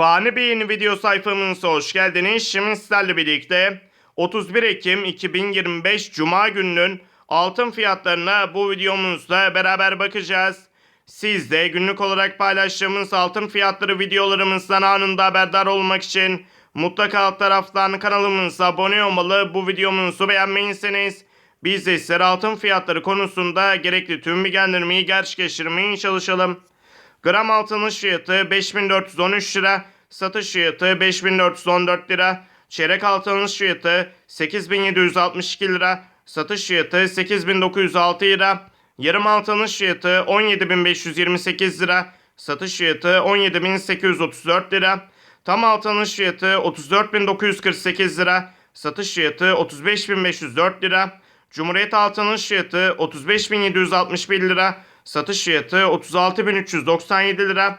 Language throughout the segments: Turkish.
Fani Bey'in video sayfamıza hoş geldiniz. Şimdi sizlerle birlikte 31 Ekim 2025 Cuma gününün altın fiyatlarına bu videomuzda beraber bakacağız. Siz de günlük olarak paylaştığımız altın fiyatları videolarımızdan anında haberdar olmak için mutlaka alt taraftan kanalımıza abone olmalı. Bu videomuzu beğenmeyirseniz biz de sizlere altın fiyatları konusunda gerekli tüm bilgilendirmeyi gerçekleştirmeye çalışalım. Gram altının fiyatı 5413 lira, satış fiyatı 5414 lira, çeyrek altının fiyatı 8762 lira, satış fiyatı 8906 lira, yarım altının fiyatı 17528 lira, satış fiyatı 17834 lira, tam altının fiyatı 34948 lira, satış fiyatı 35504 lira, Cumhuriyet altının fiyatı 35761 lira, satış fiyatı 36397 lira.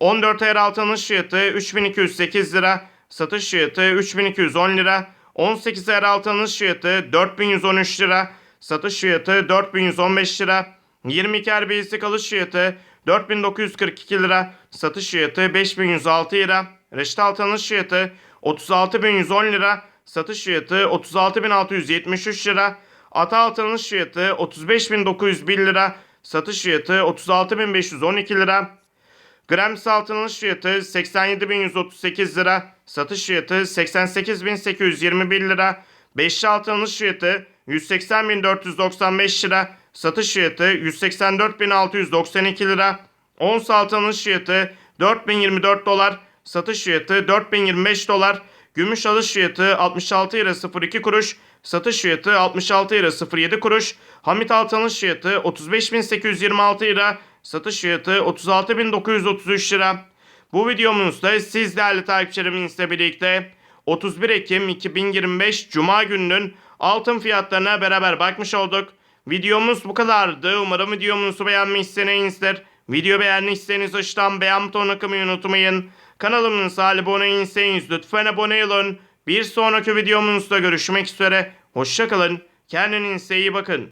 14 ayar altının fiyatı 3208 lira, satış fiyatı 3210 lira. 18 ayar altının fiyatı 4113 lira, satış fiyatı 4115 lira. 22 ayar basic alış fiyatı 4942 lira, satış fiyatı 5106 lira. Reşit altının fiyatı 36110 lira, satış fiyatı 36673 lira. Ata altının fiyatı 35901 lira, satış fiyatı 36512 lira. Grams altının fiyatı 87.138 lira, satış fiyatı 88.821 lira. Beşli altının fiyatı 180.495 lira, satış fiyatı 184.692 lira. Ons altının fiyatı 4024 dolar, satış fiyatı 4025 dolar. Gümüş alış fiyatı 66 lira 02 kuruş, satış fiyatı 66 lira 07 kuruş. Hamit altının fiyatı 35.826 lira, satış fiyatı 36.933 lira. Bu videomuzda siz değerli takipçilerimizle birlikte 31 Ekim 2025 Cuma gününün altın fiyatlarına beraber bakmış olduk. Videomuz bu kadardı. Umarım videomuzu beğenmişsinizdir. Video beğendiyseniz aşağıdan beğen butonuna kılmayı unutmayın. Kanalımıza abone değilseniz lütfen abone olun. Bir sonraki videomuzda görüşmek üzere. Hoşçakalın. Kendinize iyi bakın.